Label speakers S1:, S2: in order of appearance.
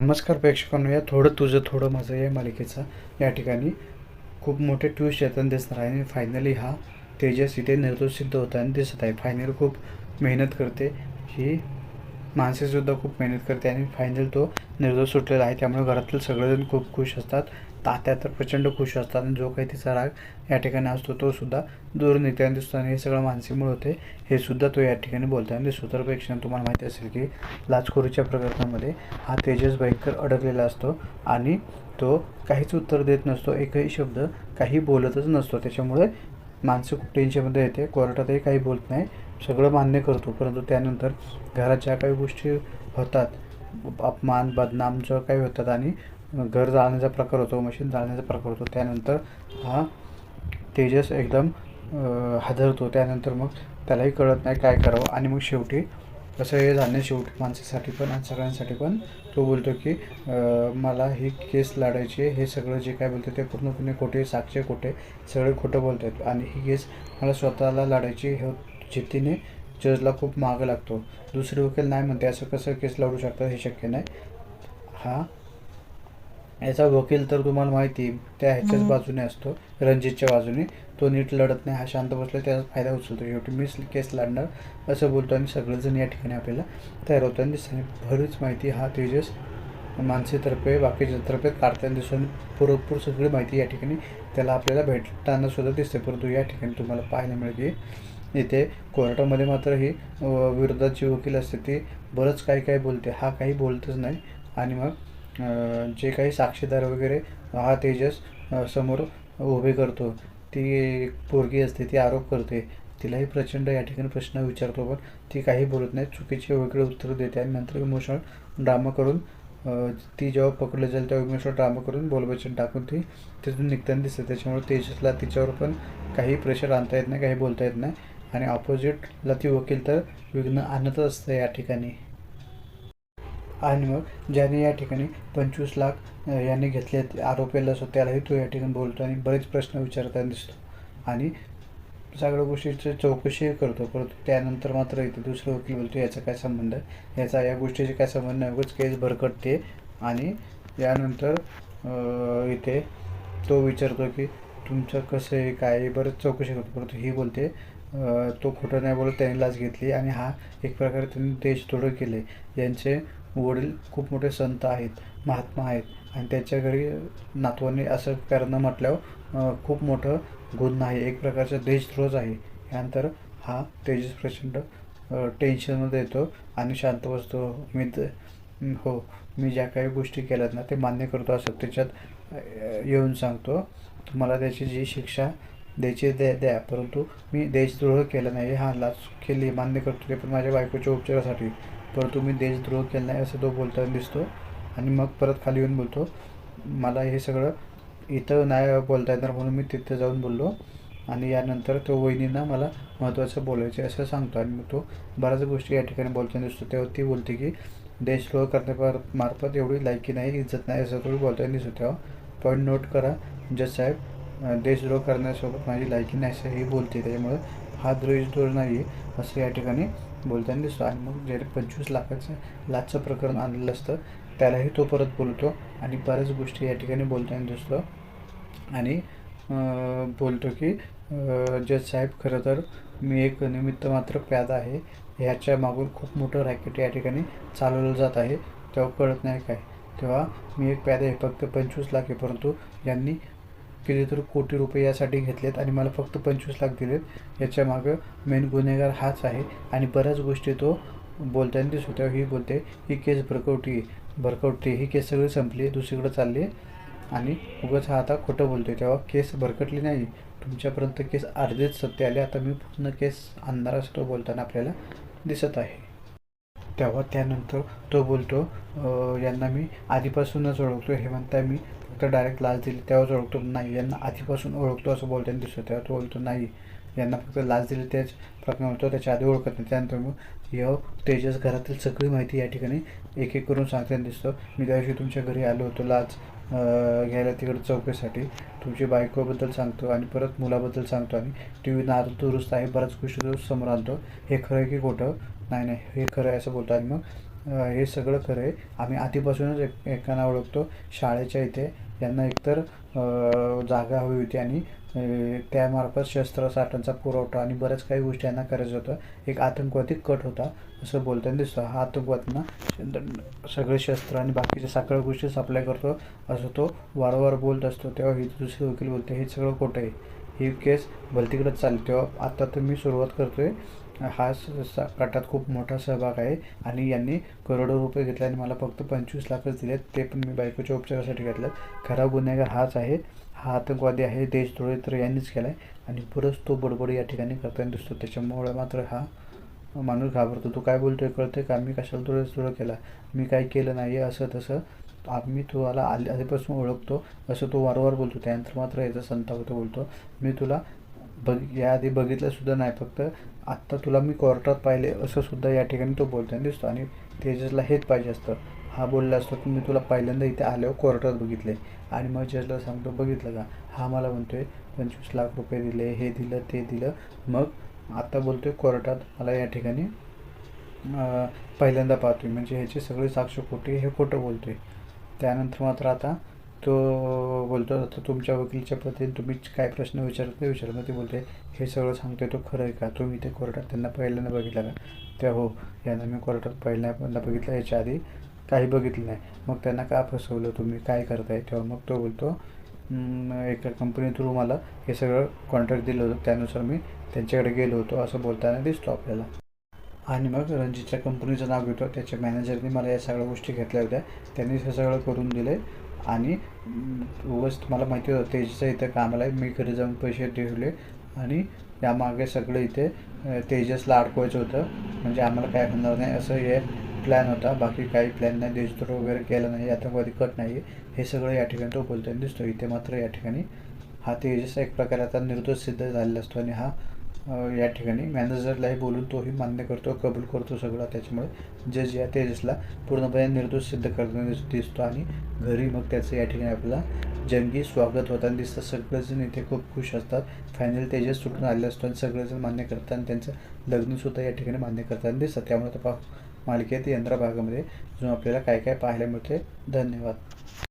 S1: नमस्कार प्रेक्षकांनो या थोडं तुझं थोडं माझं या मालिकेचा या ठिकाणी खूप मोठे ट्विस्ट येताना दिसणार आहे. आणि फायनली हा तेजस इथे निर्दोष सिद्ध होताना दिसत आहे. फायनल खूप मेहनत करते. ही माणसेसुद्धा खूप मेहनत करते आणि फायनल तो निर्दोष सुटलेला आहे. त्यामुळे घरातील सगळेजण खूप खुश असतात. तात्या तर प्रचंड खुश असतात आणि जो काही तिचा राग या ठिकाणी असतो तो सुद्धा दूर आणि दिसतो आणि हे सगळं मानसिकमुळे होते हे सुद्धा तो या ठिकाणी बोलताना दिसतो तर प्रेक्षण तुम्हाला माहिती असेल की लाचखोरीच्या प्रकरणामध्ये हा तेजस भयंकर अडकलेला असतो आणि तो काहीच उत्तर देत नसतो. एकही शब्द काही बोलतच नसतो. त्याच्यामुळे माणसं खूप टेन्शनमध्ये येते. कोर्टातही काही बोलत नाही. सगळं मान्य करतो. परंतु त्यानंतर घरात ज्या काही गोष्टी होतात अपमान बदनाम जो काही होतात आणि घर जाळण्याचा प्रकार होतो मशीन जाळण्याचा प्रकार होतो. त्यानंतर हा तेजस एकदम हादरतो. त्यानंतर मग त्यालाही कळत नाही काय करावं. आणि मग शेवटी कसं हे झालं शेवटी माणसासाठी पण आणि सगळ्यांसाठी पण तो बोलतो की मला ही केस लढायची आहे. हे सगळं जे काय बोलतं ते पूर्णपणे खोटे साक्ष खोटे सगळे खोटं बोलत आहेत आणि ही केस मला स्वतःला लढायची हे जिद्दीने जजला खूप मागं लागतो. दुसरे वकील नाही म्हणते असं कसं केस लढू शकतात हे शक्य नाही. हा याचा वकील तर तुम्हाला माहिती त्या ह्याच्याच बाजूने असतो रणजितच्या बाजूने. तो नीट लढत नाही हा शांत बसला त्याचा फायदा उचलतो. शेवटी मीच केस लढणार असं बोलतो आणि सगळेजण या ठिकाणी आपल्याला तयार होताना दिसताना बरीच माहिती हा तेजस माणसेतर्फे बाकीच्यातर्फे काढताना दिसतो आणि पुरेपूर सगळी माहिती या ठिकाणी त्याला आपल्याला भेटताना सुद्धा दिसते. परंतु या ठिकाणी तुम्हाला पाहायला मिळते इथे कोर्टामध्ये मात्र ही विरोधात जी वकील असते ती बरंच काही काही बोलते. हा काही बोलतच नाही. आणि मग जे काही साक्षीदार वगैरे हा तेजस समोर उभे करतो. ती एक पोरगी असते ती आरोप करते. तिलाही प्रचंड या ठिकाणी प्रश्न विचारतो पण ती काही बोलत नाही चुकीचे वेगळे उत्तर देते आणि नंतर इमोशनल ड्रामा करून ती जेव्हा पकडलं जाईल तेव्हा इमोशनल ड्रामा करून बोलबचन टाकून ती तिथून निघताना दिसते. त्याच्यामुळे तेजसला तिच्यावर पण काही प्रेशर आणता येत नाही काही बोलता येत नाही. आणि ऑपोजिटला ती वकील तर विघ्न आणतच असतं या ठिकाणी. आणि मग ज्याने या ठिकाणी पंचवीस लाख यांनी याने घेतले आरोपीला असतो त्यालाही तो या ठिकाणी बोलतो आणि बरेच प्रश्न विचारताना दिसतो. आणि सगळ्या गोष्टीची चौकशी करतो परंतु त्यानंतर मात्र इथे दुसरं वकील बोलतो याचा काय संबंध आहे? याचा या गोष्टीचे काय संबंध नाही उगाच केस भरकटते. आणि यानंतर इथे तो विचारतो की तुमचं कसं आहे काय बरंच चौकशी करतो परंतु ही बोलते तो खोटं नाही बोलत त्यांनी लाच घेतली आणि हा एक प्रकारे त्यांनी देश थोडं केले. यांचे वडील खूप मोठे संत आहेत महात्मा आहेत. आणि त्याच्या घरी नातवाने असं करणं म्हटल्यावर खूप मोठं गुन्हा आहे. एक प्रकारचा देशद्रोहच आहे. यानंतर हा तेजस प्रचंड टेन्शनमध्ये येतो आणि शांत बसतो. मी हो मी ज्या काही गोष्टी केल्यात ना ते मान्य करतो असं त्याच्यात येऊन सांगतो. तुम्हाला त्याची जी शिक्षा द्यायची द्या द्या. परंतु मी देशद्रोह केला नाही. हा लाच केली मान्य करतो ते पण माझ्या बायकोच्या उपचारासाठी. परंतु मी देशद्रोह केला नाही असं तो बोलताना दिसतो. आणि मग परत खाली येऊन बोलतो मला हे सगळं इथं नाही बोलता येणार म्हणून मी तिथं जाऊन बोललो. आणि यानंतर तो वहिनींना मला महत्त्वाचं बोलायचं आहे असं सांगतो. आणि मग तो बऱ्याच गोष्टी या ठिकाणी बोलताना दिसतो. तेव्हा ती बोलते की देशद्रोह करण्या मार्फत एवढी लायकी नाही इज्जत नाही असं थोडी बोलताना दिसतो. तेव्हा पॉईंट नोट करा जज साहेब देशद्रोह करण्यासोबत माझी लायकी नाही असं ही बोलते. त्याच्यामुळे हा देशद्रोह नाही आहे असं या ठिकाणी बोलताना दिसतो आणि मग जे पंचवीस लाखाचं लाचचं प्रकरण आणलेलं असतं. त्यालाही तो परत बोलतो आणि बऱ्याच गोष्टी या ठिकाणी बोलताना दिसतो. आणि बोलतो की जज साहेब खरं तर मी एक निमित्त मात्र प्यादा आहे. ह्याच्या मागून खूप मोठं रॅकेट या ठिकाणी चालवलं जात आहे. तेव्हा कळत नाही काय. तेव्हा मी एक प्यादा आहे फक्त पंचवीस लाख आहे. परंतु यांनी कितीतरी कोटी रुपये यासाठी घेतलेत आणि मला फक्त पंचवीस लाख दिलेत. याच्यामागं मेन गुन्हेगार हाच आहे आणि बऱ्याच गोष्टी तो बोलताना दिसतो. तेव्हा ही बोलते ही केस भरकवटी भरकवटी ही केस सगळी संपली दुसरीकडे चालली आणि उगाच हा आता खोटं बोलतोय. तेव्हा केस भरकटली नाही. तुमच्यापर्यंत केस अर्धेच सत्य आले. आता मी पूर्ण केस आणणार तो बोलताना आपल्याला दिसत आहे. तेव्हा त्यानंतर तो बोलतो यांना मी आधीपासूनच ओळखतो हे म्हणता मी फक्त डायरेक्ट लाच दिली. तेव्हाच ओळखतो. नाही यांना आधीपासून ओळखतो असं बोलताना दिसतो. तेव्हा तो बोलतो नाही यांना फक्त लाच दिली त्याच प्रकरण होतो. त्याच्या आधी ओळखत नाही. त्यानंतर मग य तेजस घरातील सगळी माहिती या ठिकाणी एक एक करून सांगताना दिसतो. मी त्या दिवशी तुमच्या घरी आलो होतो लाच घ्यायला तिकडे चौकीसाठी तुमची बायकोबद्दल सांगतो आणि परत मुलाबद्दल सांगतो आणि टी व्ही नार दुरुस्त आहे. बऱ्याच गोष्टी तो समोर आणतो. हे खरं आहे की खोटं? नाही नाही हे खरं आहे असं बोलतो. आणि मग हे सगळं खरं आहे. आम्ही आधीपासूनच एक एकांना ओळखतो. शाळेच्या इथे यांना एकतर जागा हवी होती आणि त्यामार्फत शस्त्रसाठांचा पुरवठा आणि बऱ्याच काही गोष्टी यांना करायचं होतं. एक आतंकवादी कट होता असं बोलताना दिसतं. हा आतंकवादींना सगळे शस्त्र आणि बाकीच्या सगळ्या गोष्टी सप्लाय करतो असं तो वारंवार बोलत असतो. तेव्हा ही दुसरे वकील बोलते हे सगळं खोटं आहे. ही केस भलतीकडंच चालली. तेव्हा आता तर मी सुरुवात करतो आहे हा स- गटात खूप मोठा सहभाग आहे. आणि यांनी करोडो रुपये घेतले आणि मला फक्त पंचवीस लाखच दिलेत. ते पण मी बायकोच्या उपचारासाठी घेतलं खरा गुन्हेगार हाच आहे. हा आतंकवादी आहे. देशद्रोही तर यांनीच केला आहे आणि परत तो बडबड या ठिकाणी करताना दिसतो. त्याच्यामुळे मात्र हा माणूस घाबरतो. तू काय बोलतोय कळतोय का? मी कशाला तुला केला? मी काय केलं नाही? असं तसं. आम्ही तुला आले आधीपासून ओळखतो. असं तो वारंवार बोलतो. त्यानंतर मात्र याचा संतापतो बोलतो. मी तुला बघ याआधी बघितलं सुद्धा नाही फक्त आत्ता तुला मी कोर्टात पाहिले असं सुद्धा या ठिकाणी तो बोलताना दिसतो आणि तेजसला हेच पाहिजे असतं. हा बोलला असतो की मी तुला पहिल्यांदा इथे आल्यावर कोर्टात बघितले. आणि मग जजला सांगतो बघितलं का? हा मला म्हणतोय पंचवीस लाख रुपये दिले हे दिलं ते दिलं. मग आता बोलतोय कोर्टात मला या ठिकाणी पहिल्यांदा पहिल्यांदा पाहतोय. म्हणजे ह्याची सगळी साक्ष खोटी हे खोटं बोलतोय. त्यानंतर मात्र आता तो बोलतो आता तुमच्या वकीलच्या पद्धतीने तुम्ही काय प्रश्न विचारत नाही विचारत मग ते बोलते हे सगळं सांगतो तो खरं आहे का? तुम्ही ते कोर्टात त्यांना पहिल्यांदा बघितलं का? त्या हो यांना मी कोर्टात पहिल्यांदा बघितलं याच्या आधी काही बघितलं नाही. मग त्यांना का फसवलं तुम्ही? काय करताय? तेव्हा मग तो बोलतो एका कंपनी थ्रू मला हे सगळं कॉन्ट्रॅक्ट दिलं होतं त्यानुसार मी त्यांच्याकडे गेलो होतो असं बोलताना दिसतो आपल्याला. आणि मग रणजितच्या कंपनीचं नाव घेतो. त्याच्या मॅनेजरने मला या सगळ्या गोष्टी घेतल्या होत्या. त्यांनी हे सगळं करून दिले. आणि अं, तुम्हाला मला माहिती होतं तेजचं इथं कामाला आहे मी घरी जाऊन पैसे ठेवले आणि यामागे सगळं इथे तेजसला अडकवायचं होतं. म्हणजे आम्हाला काय होणार नाही असं हे प्लॅन होता. बाकी काही प्लॅन नाही देशद्रोह वगैरे केला नाही आतंकवादी कट नाही. हे सगळं या ठिकाणी तो बोलताना दिसतो इथे मात्र या ठिकाणी हा तेजस एक प्रकारे आता निर्दोष सिद्ध झालेला असतो आणि हा या ठिकाणी मॅनेजरलाही बोलून तोही मान्य करतो कबूल करतो सगळं. त्याच्यामुळे जज या तेजसला पूर्णपणे निर्दोष सिद्ध करताना दिसतो आणि घरी मग त्याचं या ठिकाणी आपला जंगी स्वागत होताना दिसतं. सगळेजण इथे खूप खुश असतात. फायनल तेजस सुटून आले असतो आणि सगळेजण मान्य करतात आणि त्यांचं लग्नसुद्धा या ठिकाणी मान्य करताना दिसतं. त्यामुळे तर पा मालिकेत यंत्रा भागामध्ये जो आपल्याला काय काय पाहायला मिळते धन्यवाद.